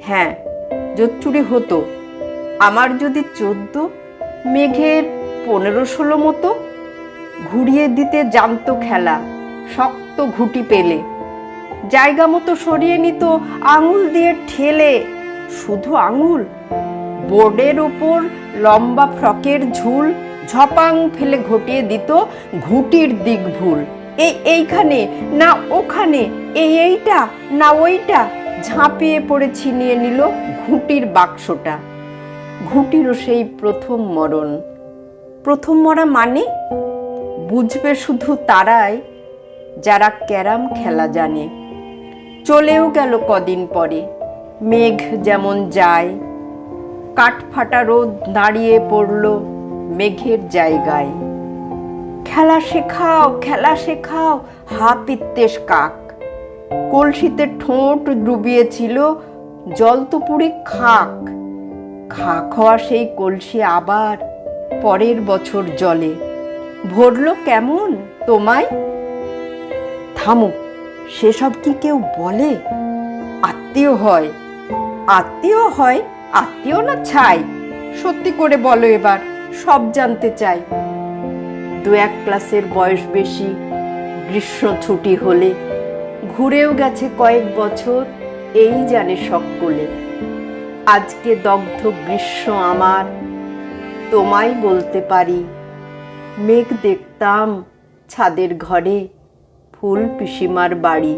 হ্যাঁ জোচ্চুরি হতো। আমার যদি চোদ্দ, মেঘের পনেরো ষোলো মতো, ঘুরিয়ে দিতে জানতো খেলা, শক্ত ঘুটি পেলে। জায়গা মতো সরিয়ে নিত, আঙুল দিয়ে ঠেলে। শুধু আঙুল, বোর্ডের ওপর লম্বা ফ্রকের ঝুল, ঝপাং ফেলে ঘটিয়ে দিত ঘুটির দিক ভুল এই এইখানে না ওখানে এই এইটা না ওইটা ঝাঁপিয়ে পড়ে ছিনিয়ে নিল ঘুটির বাক্সটা। ঘুটিরও সেই প্রথম মরণ। প্রথম মরা মানে? বুঝবে শুধু তারাই যারা ক্যারাম খেলা জানে। চলেও গেল কদিন পরে, মেঘ যেমন যায়। কাঠফাটা রোদ দাঁড়িয়ে পড়ল মেঘের জায়গায়। খেলা শেখাও খেলা শেখাও হা কাক। কলসিতে ঠোঁট ডুবিয়েছিল জল তো পুরে খাক। খাক হওয়া সেই কলসি আবার পরের বছর জলে। ভরল কেমন তোমায়? থামো, সেসব কি কেউ বলে? আত্মীয় হয়। আত্মীয় হয়, আত্মীয় না ছাই? সত্যি করে বলো এবার, সব জানতে চাই। দু এক ক্লাসের বয়স বেশি, গ্রীষ্ম ছুটি হলে ঘুরেও গেছে কয়েক বছর, এই জানে সকলে। আজকে দগ্ধ গ্রীষ্ম আমার, তোমায় বলতে পারি। মেঘ দেখতাম ছাদের ঘরে ফুল পিসিমার বাড়ি।